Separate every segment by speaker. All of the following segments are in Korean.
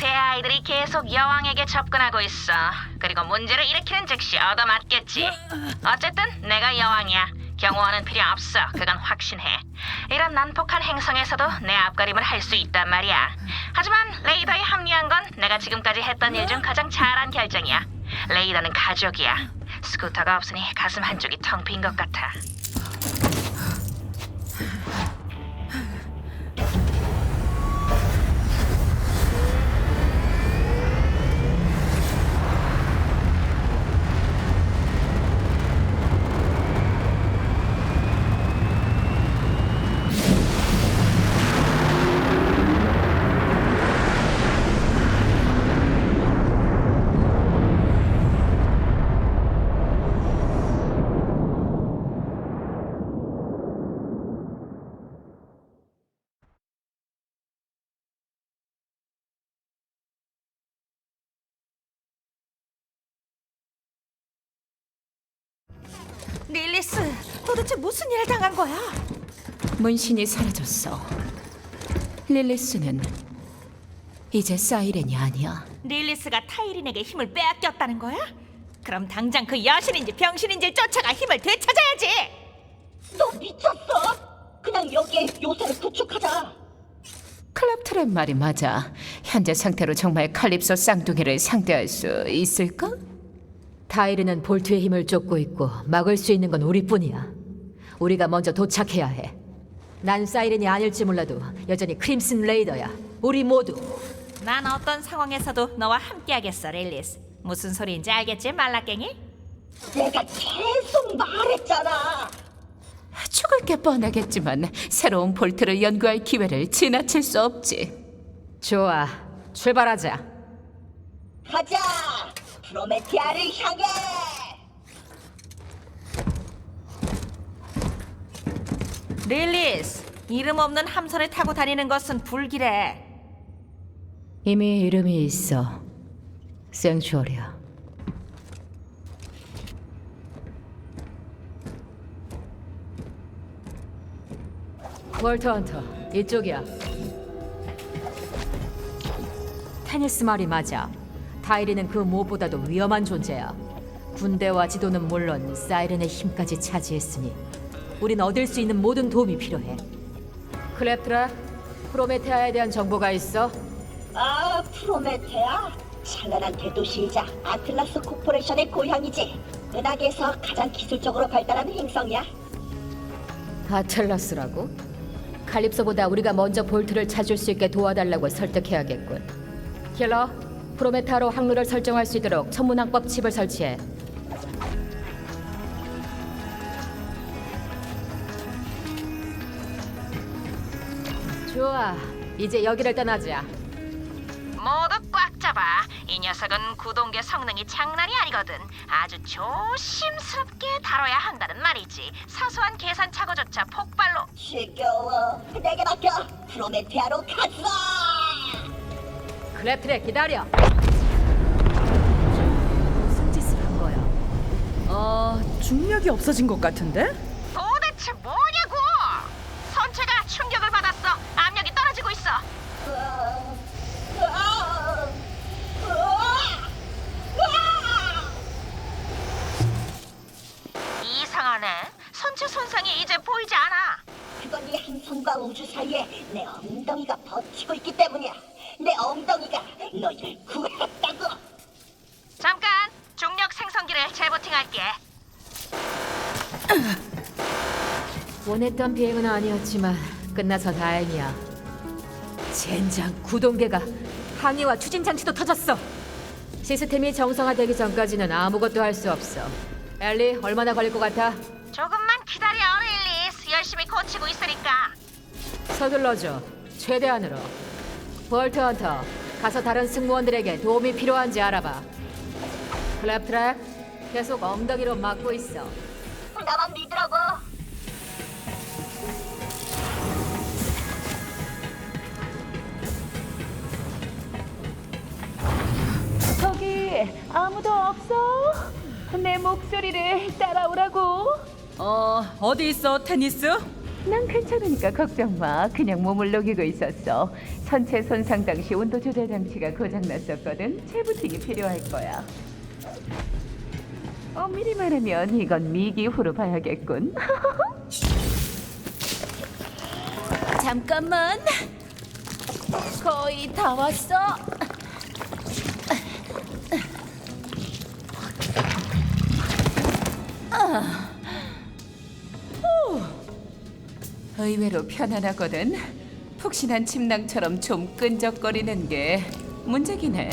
Speaker 1: 몰트의 아이들이 계속 여왕에게 접근하고 있어. 그리고 문제를 일으키는 즉시 얻어맞겠지. 어쨌든 내가 여왕이야. 경호원은 필요 없어. 그건 확신해. 이런 난폭한 행성에서도 내 앞가림을 할 수 있단 말이야. 하지만 레이더에 합류한 건 내가 지금까지 했던 일 중 가장 잘한 결정이야. 레이더는 가족이야. 스쿠터가 없으니 가슴 한쪽이 텅 빈 것 같아.
Speaker 2: 릴리스, 도대체 무슨 일을 당한 거야?
Speaker 3: 문신이 사라졌어. 릴리스는 이제 사이렌이 아니야.
Speaker 2: 릴리스가 타이린에게 힘을 빼앗겼다는 거야? 그럼 당장 그 여신인지 병신인지 쫓아가 힘을 되찾아야지.
Speaker 4: 너 미쳤어? 그냥 여기에 요새를 구축하자.
Speaker 3: 클럽트랩 말이 맞아. 현재 상태로 정말 칼립소 쌍둥이를 상대할 수 있을까?
Speaker 5: 타이르는 볼트의 힘을 쫓고 있고 막을 수 있는 건 우리뿐이야. 우리가 먼저 도착해야 해. 난 사이렌이 아닐지 몰라도 여전히 크림슨 레이더야. 우리 모두
Speaker 2: 난 어떤 상황에서도 너와 함께하겠어, 릴리스. 무슨 소리인지 알겠지, 말라깽이?
Speaker 4: 내가 계속 말했잖아.
Speaker 3: 죽을 게 뻔하겠지만 새로운 볼트를 연구할 기회를 지나칠 수 없지.
Speaker 5: 좋아. 출발하자.
Speaker 4: 가자. 프로메티아를 향해.
Speaker 2: 릴리스, 이름 없는 함선을 타고 다니는 것은 불길해.
Speaker 5: 이미 이름이 있어. 생츄어리야. 월터 헌터, 이쪽이야. 테니스 말이 맞아. 타이리는 그 무엇보다도 위험한 존재야. 군대와 지도는 물론 사이렌의 힘까지 차지했으니 우린 얻을 수 있는 모든 도움이 필요해. 클랩트라, 프로메테아에 대한 정보가 있어?
Speaker 4: 아, 프로메테아. 찬란한 대도시이자 아틀라스 코퍼레이션의 고향이지. 은하계에서 가장 기술적으로 발달한 행성이야.
Speaker 5: 아틀라스라고? 칼립소보다 우리가 먼저 볼트를 찾을 수 있게 도와달라고 설득해야겠군. 킬러, 프로메타로 항로를 설정할 수 있도록 천문항법 칩을 설치해. 좋아, 이제 여기를 떠나자.
Speaker 1: 모두 꽉 잡아. 이 녀석은 구동계 성능이 장난이 아니거든. 아주 조심스럽게 다뤄야 한다는 말이지. 사소한 계산 착오조차 폭발로.
Speaker 4: 지겨워. 내게 맡겨. 프로메테아로 가자.
Speaker 5: 클랩트랙 기다려. 무슨 짓을 한 거야?
Speaker 6: 어, 중력이 없어진 것 같은데?
Speaker 1: 도대체 뭐냐고! 선체가 충격을 받았어. 압력이 떨어지고 있어. 이상하네. 선체 손상이 이제 보이지 않아.
Speaker 4: 그건 이 행성과 우주 사이에 내 엉덩이가 버티고 있기 때문이야. 내 엉덩이가 너희를 구했다고.
Speaker 1: 잠깐 중력 생성기를 재부팅할게.
Speaker 5: 원했던 비행은 아니었지만 끝나서 다행이야. 젠장 구동계가 항해와 추진 장치도 터졌어. 시스템이 정상화되기 전까지는 아무것도 할 수 없어. 엘리 얼마나 걸릴 것 같아?
Speaker 1: 조금만 기다려, 릴리스. 열심히 고치고 있으니까.
Speaker 5: 서둘러줘. 최대한으로. 볼트 헌터, 가서 다른 승무원들에게 도움이 필요한지 알아봐. 클랩트랙, 계속 엉덩이로 막고 있어.
Speaker 4: 나만 믿으라고.
Speaker 6: 저기 아무도 없어? 내 목소리를 따라오라고. 어, 어디 있어, 테니스?
Speaker 3: 난 괜찮으니까 걱정 마. 그냥 몸을 녹이고 있었어. 선체 손상 당시 온도 조절 장치가 고장 났었거든. 재부팅이 필요할 거야. 엄밀히 말하면 이건 미기 후로 봐야겠군. 잠깐만. 거의 다 왔어. 의외로 편안하거든. 푹신한 침낭처럼 좀 끈적거리는 게 문제긴 해.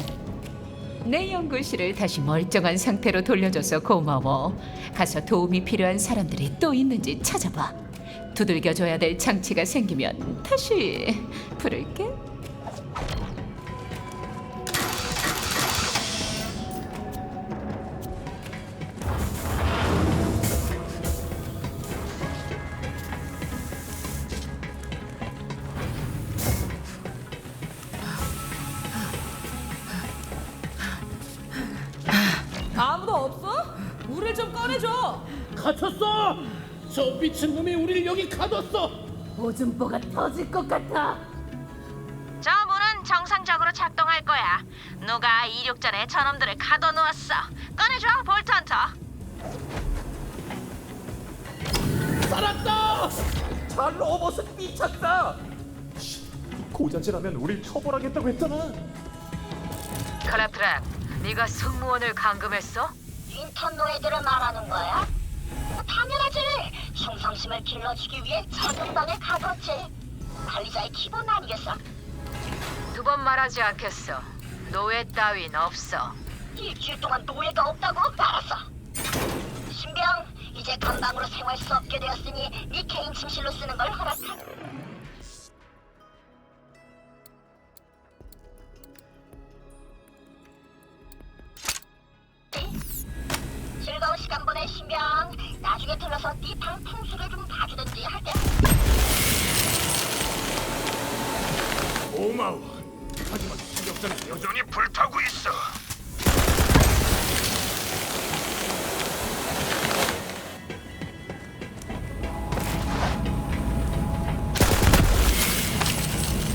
Speaker 3: 내 연구실을 다시 멀쩡한 상태로 돌려줘서 고마워. 가서 도움이 필요한 사람들이 또 있는지 찾아봐. 두들겨줘야 될 장치가 생기면 다시 부를게.
Speaker 7: 갇혔어! 저 미친 놈이 우리를 여기 가뒀어!
Speaker 6: 오줌보가 터질 것 같아.
Speaker 1: 저 문은 정상적으로 작동할 거야. 누가 이륙 전에 저놈들을 가둬놓았어. 꺼내줘, 볼트 헌터.
Speaker 7: 살았다! 저 로봇은 미쳤다! 고자질하면 우릴 처벌하겠다고 했잖아!
Speaker 5: 클랩트랩, 네가 승무원을 감금했어?
Speaker 4: 인턴 노예들을 말하는 거야? 당연하지. 충성심을 길러주기 위해 자금방에 가뒀지. 관리자의 기본 아니겠어?
Speaker 5: 두 번 말하지 않겠어. 노예 따윈 없어.
Speaker 4: 일주일 동안 노예가 없다고? 알았어. 신병, 이제 감방으로 생활 수 없게 되었으니 네 개인 침실로 쓰는 걸 허락한. 나중에 들러서 네방 풍수를 좀 봐주든지 할게.
Speaker 8: 고마워. 하지만 신경전은 여전히 불타고 있어.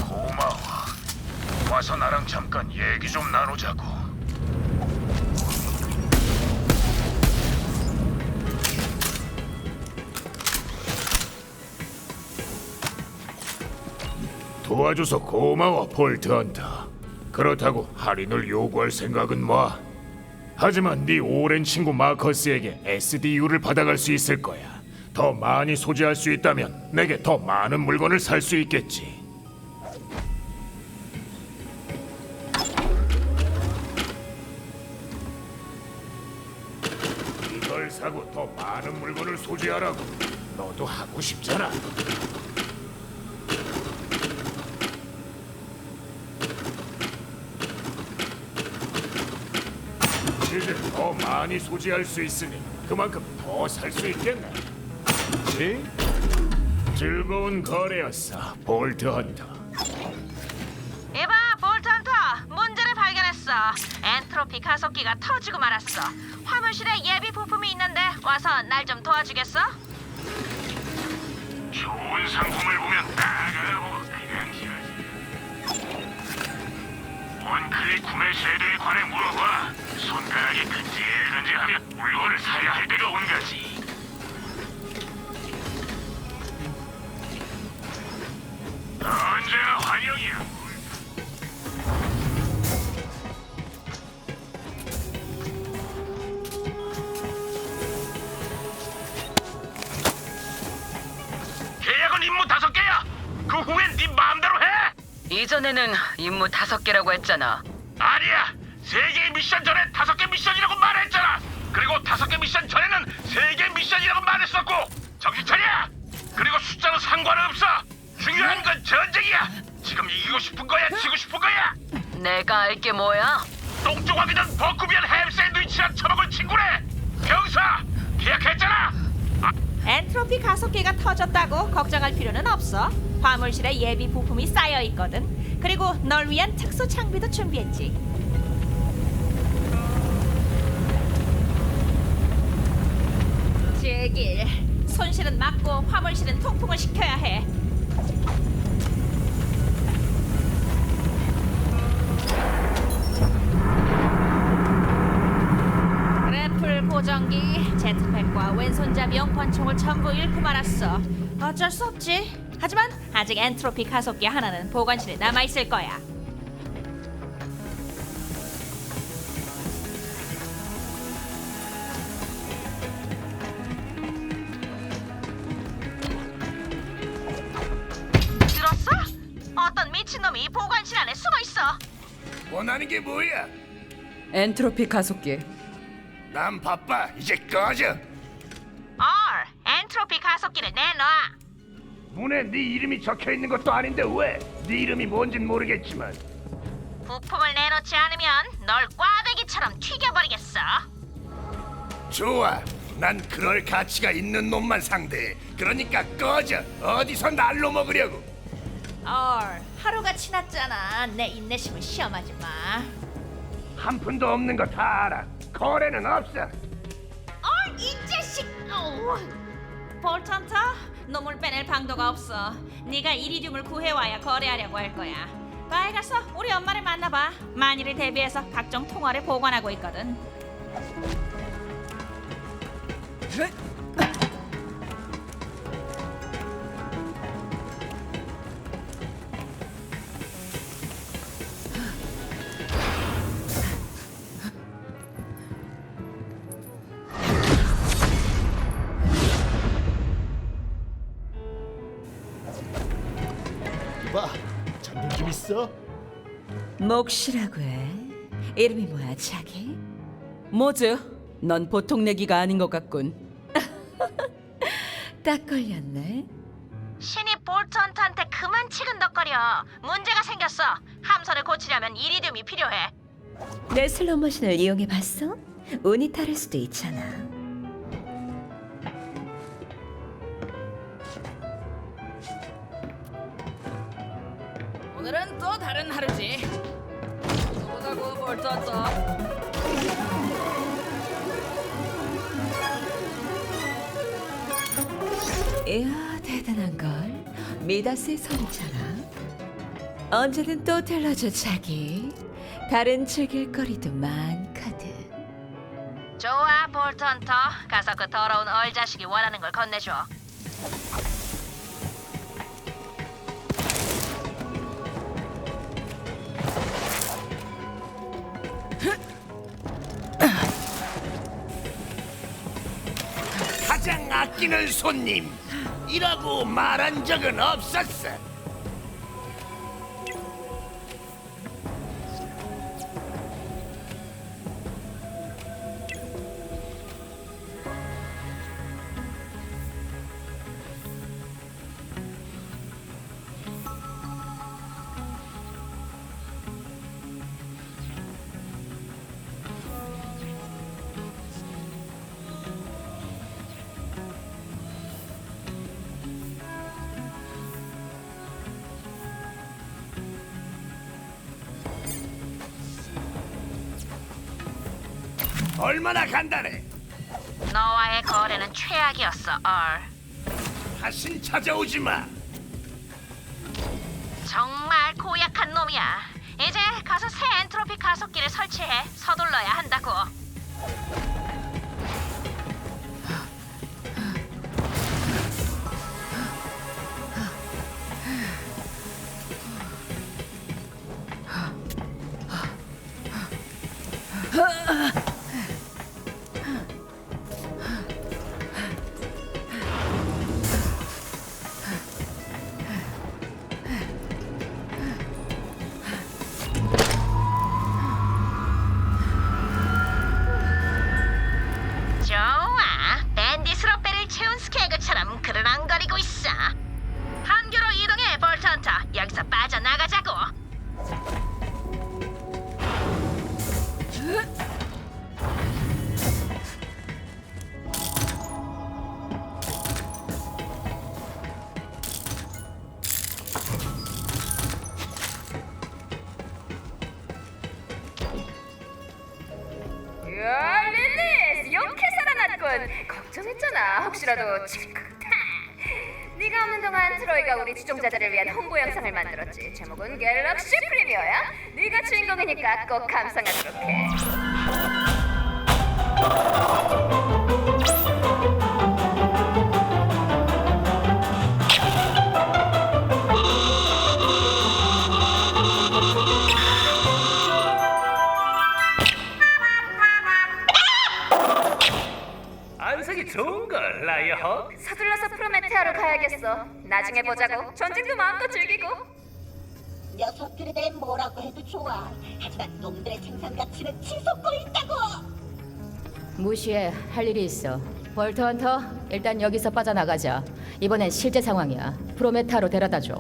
Speaker 8: 고마워. 와서 나랑 잠깐 얘기 좀 나누자고. 도와줘서 고마워, 볼트 헌터. 그렇다고 할인을 요구할 생각은 마. 하지만 네 오랜 친구 마커스에게 SDU를 받아갈 수 있을 거야. 더 많이 소지할 수 있다면 내게 더 많은 물건을 살 수 있겠지. 이걸 사고 더 많은 물건을 소지하라고. 너도 하고 싶잖아. 이제 더 많이 소지할 수 있으니 그만큼 더 살 수 있겠네. 그치? 즐거운 거래였어, 볼트 헌터.
Speaker 1: 이봐, 볼트 헌터. 문제를 발견했어. 엔트로피 가속기가 터지고 말았어. 화물실에 예비 부품이 있는데 와서 날 좀 도와주겠어?
Speaker 8: 좋은 상품을 보면 따가고 원클릭 구매 쉐드에 관해 물어봐. 손가락이 근질근질하면 물건을 사야 할 때가 온 거지. 언제나 환영이야. 계약은 임무 다섯 개야. 그 후엔 네 마음대로 해.
Speaker 5: 이전에는 임무 다섯 개라고 했잖아.
Speaker 8: 아니야. 세 개의 미션 전에 다섯 개 미션이라고 말했잖아. 그리고 다섯 개 미션 전에는 세 개 미션이라고 말했었고. 정신 차려. 그리고 숫자는 상관없어. 중요한 건 전쟁이야. 지금 이기고 싶은 거야, 지고 싶은 거야.
Speaker 5: 내가 알게 뭐야?
Speaker 8: 똥조각이 든 버크비안 햄 샌드위치랑 처먹을 친구래. 병사 계약했잖아.
Speaker 2: 엔트로피 가속기가 터졌다고 걱정할 필요는 없어. 화물실에 예비 부품이 쌓여 있거든. 그리고 널 위한 특수 장비도 준비했지. 손실은 막고 화물실은 통풍을 시켜야 해. 래플 보정기, 제트팩과 왼손잡이용 권총을 전부 잃고 말았어. 어쩔 수 없지. 하지만 아직 엔트로피 가속기 하나는 보관실에 남아 있을 거야.
Speaker 1: 놈이 보관실 안에 숨어 있어.
Speaker 9: 원하는 게 뭐야?
Speaker 6: 엔트로피 가속기.
Speaker 9: 난 바빠. 이제 꺼져.
Speaker 1: 얼, 엔트로피 가속기를 내놔.
Speaker 9: 문에 네 이름이 적혀 있는 것도 아닌데 왜? 네 이름이 뭔진 모르겠지만
Speaker 1: 부품을 내놓지 않으면 널 꽈배기처럼 튀겨버리겠어.
Speaker 9: 좋아. 난 그럴 가치가 있는 놈만 상대해. 그러니까 꺼져. 어디서 날로 먹으려고?
Speaker 2: 얼, 하루가 지났잖아. 내 인내심을 시험하지 마.
Speaker 9: 한 푼도 없는 거 다 알아. 거래는 없어.
Speaker 2: 얼, 이 자식! 어우. 볼턴터, 놈을 빼낼 방도가 없어. 네가 이리듐을 구해와야 거래하려고 할 거야. 바에 가서 우리 엄마를 만나봐. 만일을 대비해서 각종 통화를 보관하고 있거든.
Speaker 10: 있어.
Speaker 6: 몫이라고 해. 이름이 뭐야, 자기? 뭐즈? 넌 보통 내기가 아닌 것 같군. 딱 걸렸네.
Speaker 1: 신입 볼턴트한테 그만 치근덕거려. 문제가 생겼어. 함선을 고치려면 이리듐이 필요해.
Speaker 11: 내 슬롯머신을 이용해 봤어? 운이 다를 수도 있잖아.
Speaker 2: 볼턴터.
Speaker 11: 이야, 대단한 걸. 미다스의 손이잖아. 언제든 또 들러줘, 자기. 다른 즐길 거리도 많거든.
Speaker 1: 좋아, 볼턴터. 가서 그 더러운 얼 자식이 원하는 걸 건네줘.
Speaker 9: 가장 아끼는 손님. 이라고 말한 적은 없었어. 얼마나 간단해.
Speaker 1: 너와의 거래는 최악이었어, 얼.
Speaker 9: 다신 찾아오지 마.
Speaker 1: 정말 고약한 놈이야. 이제 가서 새 엔트로피 가속기를 설치해 서둘러야 한다고. 그르렁거리고 있어. 한교로 이동해, 볼턴터. 여기서 빠져나가자고.
Speaker 12: 야, 릴리스 용케 살아났군. 걱정했잖아. 혹시라도 칠칵 네가 없는 동안 트로이가 우리 추종자들을 위한 홍보 영상을 만들었지. 제목은 갤럭시 프리미어야. 네가 주인공이니까 꼭 감상하도록 해. 가야겠어. 나중에 보자고. 전쟁도 마음껏 즐기고.
Speaker 4: 녀석들에 대해 뭐라고 해도 좋아. 하지만 놈들의 생산 가치는 치솟고 있다고.
Speaker 5: 무시해. 할 일이 있어. 볼트 헌터, 일단 여기서 빠져나가자. 이번엔 실제 상황이야. 프로메타로 데려다 줘.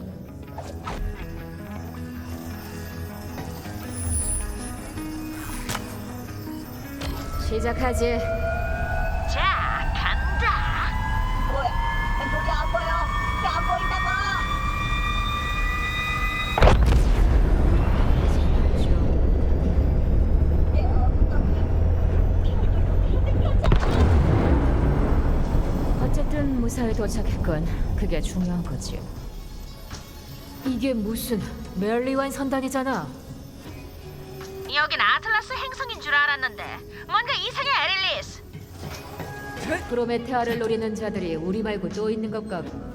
Speaker 5: 시작하지.
Speaker 1: 자, 간다.
Speaker 4: 뭐야? 눈이 안 보여? 안 보인다고? 내 엉덩이.
Speaker 5: 어쨌든 무사히 도착했군. 그게 중요한 거지. 이게 무슨 멜리완 선단이잖아.
Speaker 1: 여긴 아틀라스 행성인 줄 알았는데 뭔가 이상해, 에릴리스.
Speaker 5: 프로메테아를 노리는 자들이 우리 말고 또 있는 것 같고.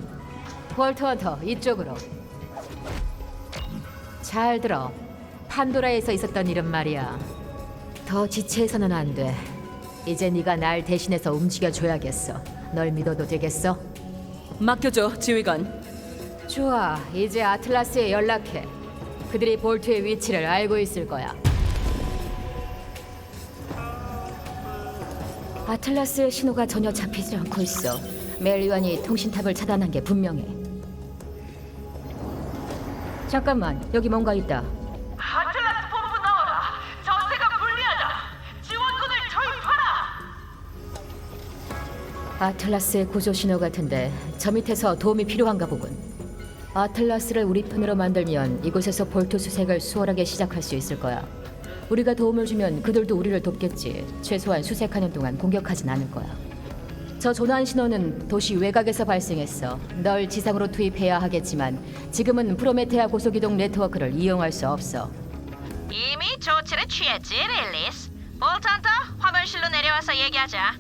Speaker 5: 볼트 헌터, 이쪽으로. 잘 들어. 판도라에서 있었던 일은 말이야. 더 지체해서는 안 돼. 이제 네가 날 대신해서 움직여줘야겠어. 널 믿어도 되겠어?
Speaker 6: 맡겨줘, 지휘관.
Speaker 5: 좋아, 이제 아틀라스에 연락해. 그들이 볼트의 위치를 알고 있을 거야. 아틀라스의 신호가 전혀 잡히지 않고 있어. 멜리완이 통신탑을 차단한 게 분명해. 잠깐만, 여기 뭔가 있다. 아틀라스의 구조 신호 같은데 저 밑에서 도움이 필요한가 보군. 아틀라스를 우리 편으로 만들면 이곳에서 볼트 수색을 수월하게 시작할 수 있을 거야. 우리가 도움을 주면 그들도 우리를 돕겠지. 최소한 수색하는 동안 공격하진 않을 거야. 저 조난 신호는 도시 외곽에서 발생했어. 널 지상으로 투입해야 하겠지만 지금은 프로메테아 고속이동 네트워크를 이용할 수 없어.
Speaker 1: 이미 조치를 취했지, 릴리스. 볼턴터, 화물실로 내려와서 얘기하자.